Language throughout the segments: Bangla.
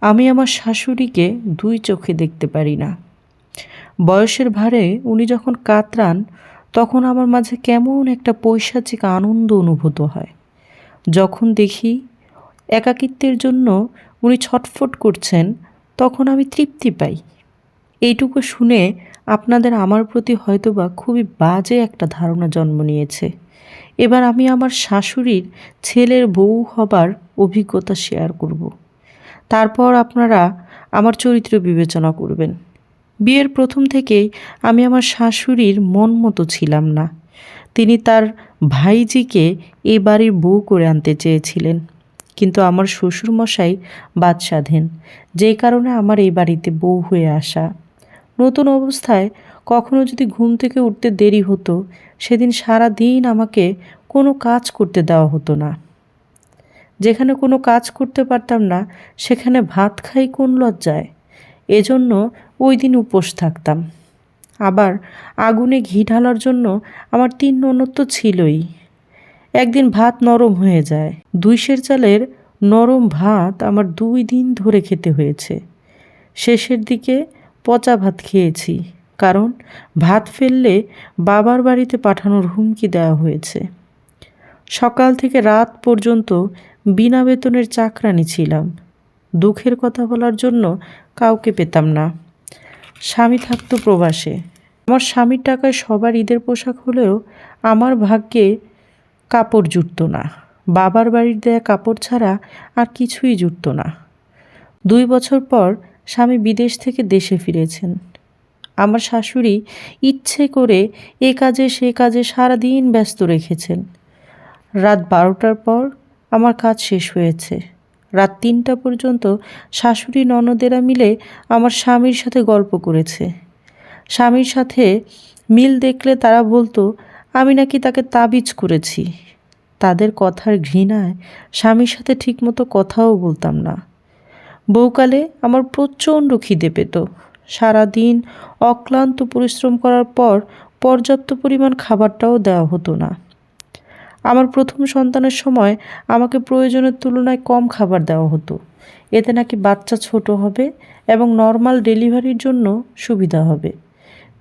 আমি আমার শাশুড়িকে দুই চোখে দেখতে পারি না। বয়সের ভারে উনি যখন কাতরান, তখন আমার মাঝে কেমন একটা পৈশাচিক আনন্দ অনুভূত হয়। যখন দেখি একাকিত্বের জন্য উনি ছটফট করছেন, তখন আমি তৃপ্তি পাই। এইটুকু শুনে আপনাদের আমার প্রতি হয়তোবা খুবই বাজে একটা ধারণা জন্ম নিয়েছে। এবার আমি আমার শাশুড়ির ছেলের বউ হবার অভিজ্ঞতা শেয়ার করব। তারপর আপনারা আমার চরিত্র বিবেচনা করবেন। বিয়ের প্রথম থেকেই আমি আমার শাশুড়ির মন মতো ছিলাম না। তিনি তার ভাইজিকে এ বাড়ির বউ করে আনতে চেয়েছিলেন। কিন্তু আমার শ্বশুরমশাই বাদ স্বাধীন যেই কারণে আমার এই বাড়িতে বউ হয়ে আসা। নতুন অবস্থায় কখনো যদি ঘুম থেকে উঠতে দেরি হতো, সেদিন সারা দিন আমাকে কোনো কাজ করতে দেওয়া হতো না। যেখানে কোনো কাজ করতে পারতাম না, সেখানে ভাত খাই কোন লজ্জায়? এজন্য ওই দিন উপোস থাকতাম। আবার আগুনে ঘি ঢালার জন্য আমার তিন ননদ ছিলই। একদিন ভাত নরম হয়ে যায়। দুই সের চালের নরম ভাত আমার দুই দিন ধরে খেতে হয়েছে। শেষের দিকে পচা ভাত খেয়েছি, কারণ ভাত ফেললে বাবার বাড়িতে পাঠানোর হুমকি দেওয়া হয়েছে। সকাল থেকে রাত পর্যন্ত বিনা বেতনের চাকরানি ছিলাম। দুঃখের কথা বলার জন্য কাউকে পেতাম না। স্বামী থাকতো প্রবাসে। আমার স্বামীর টাকায় সবার ঈদের পোশাক হলেও আমার ভাগ্যে কাপড় জুটতো না। বাবার বাড়ির দেয়া কাপড় ছাড়া আর কিছুই জুটতো না। দুই বছর পর স্বামী বিদেশ থেকে দেশে ফিরেছেন। আমার শাশুড়ি ইচ্ছে করে এ কাজে সে কাজে সারাদিন ব্যস্ত রেখেছেন। রাত বারোটার পর আমার কাজ শেষ হয়েছে। রাত তিনটা পর্যন্ত শাশুড়ি ননদেরা মিলে আমার স্বামীর সাথে গল্প করেছে। স্বামীর সাথে মিল দেখলে তারা বলতো, আমি নাকি তাকে তাবিজ করেছি। তাদের কথার ঘৃণায় স্বামীর সাথে ঠিকমতো কথাও বলতাম না। বউকালে আমার প্রচণ্ড খিদে পেত। সারাদিন অক্লান্ত পরিশ্রম করার পর পর্যাপ্ত পরিমাণ খাবারটাও দেওয়া হতো না। আমার প্রথম সন্তানের সময় আমাকে প্রয়োজনের তুলনায় কম খাবার দেওয়া হতো। এতে নাকি বাচ্চা ছোট হবে এবং নর্মাল ডেলিভারির জন্য সুবিধা হবে।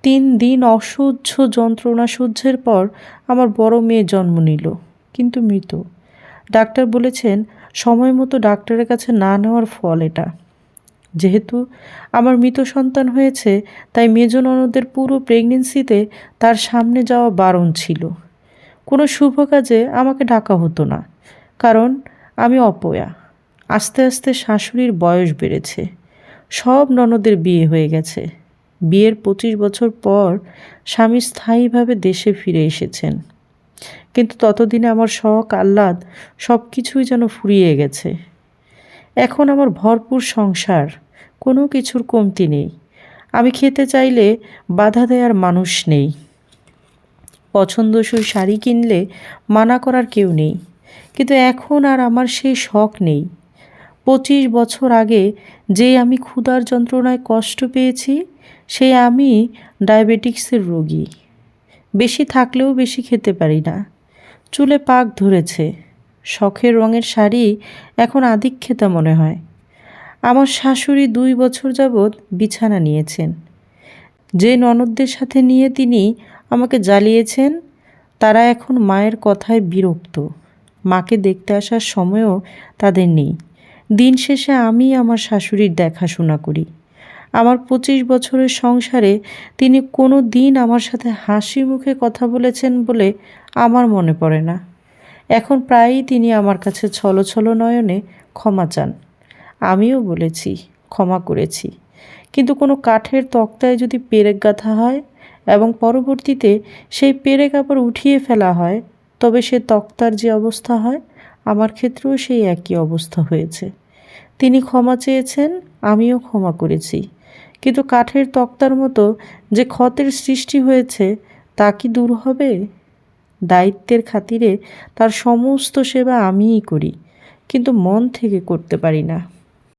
তিন দিন অসহ্য যন্ত্রণা সহ্যের পর আমার বড় মেয়ে জন্ম নিল, কিন্তু মৃত। ডাক্তার বলেছেন, সময় মতো ডাক্তারের কাছে না নেওয়ার ফল এটা। যেহেতু আমার মৃত সন্তান হয়েছে, তাই মেজ ননদের পুরো প্রেগনেন্সিতে তার সামনে যাওয়া বারণ ছিল। কোনো শুভ কাজে আমাকে ডাকা হতো না, কারণ আমি অপয়া। আস্তে আস্তে শাশুড়ির বয়স বেড়েছে। সব ননদের বিয়ে হয়ে গেছে। বিয়ের পঁচিশ বছর পর স্বামী স্থায়ীভাবে দেশে ফিরে এসেছেন। কিন্তু ততদিনে আমার শখ, আহ্লাদ সব কিছুই যেন ফুরিয়ে গেছে। এখন আমার ভরপুর সংসার, কোনো কিছুর কমতি নেই। আমি খেতে চাইলে বাধা দেওয়ার মানুষ নেই। পছন্দসই শাড়ি কিনলে মানা করার কেউ নেই। কিন্তু এখন আর আমার সেই শখ নেই। পঁচিশ বছর আগে যে আমি ক্ষুধার যন্ত্রণায় কষ্ট পেয়েছি সেই আমি ডায়াবেটিক্সের রোগী। বেশি থাকলেও বেশি খেতে পারি না। চুলে পাক ধরেছে। শখের রঙের শাড়ি এখন আধিক্ষেতা মনে হয়। আমার শাশুড়ি দুই বছর যাবৎ বিছানা নিয়েছেন। যে ননদদের সাথে নিয়ে তিনি আমাকে জ্বালিয়েছেন, তারা এখন মায়ের কথায় বিরক্ত। মাকে দেখতে আসার সময়ও তাদের নেই। দিন শেষে আমি আমার শাশুড়ির দেখাশোনা করি। আমার পঁচিশ বছরের সংসারে তিনি কোনো দিন আমার সাথে হাসি মুখে কথা বলেছেন বলে আমার মনে পড়ে না। এখন প্রায়ই তিনি আমার কাছে ছলো ছলো নয়নে ক্ষমা চান। আমিও বলেছি, ক্ষমা করেছি। কিন্তু কোনো কাঠের তক্তায় যদি পেরেক গাঁথা হয় এবং পরবর্তীতে সেই পেরে কাপড় উঠিয়ে ফেলা হয়। তবে সে তক্তার যে অবস্থা হয়, আমার ক্ষেত্রেও সেই একই অবস্থা হয়েছে। তিনি ক্ষমা চেয়েছেন, আমিও ক্ষমা করেছি। কিন্তু কাঠের তক্তার মতো যে ক্ষতের সৃষ্টি হয়েছে, তা কি দূর হবে? দায়িত্বের খাতিরে তার সমস্ত সেবা আমিই করি, কিন্তু মন থেকে করতে পারি না।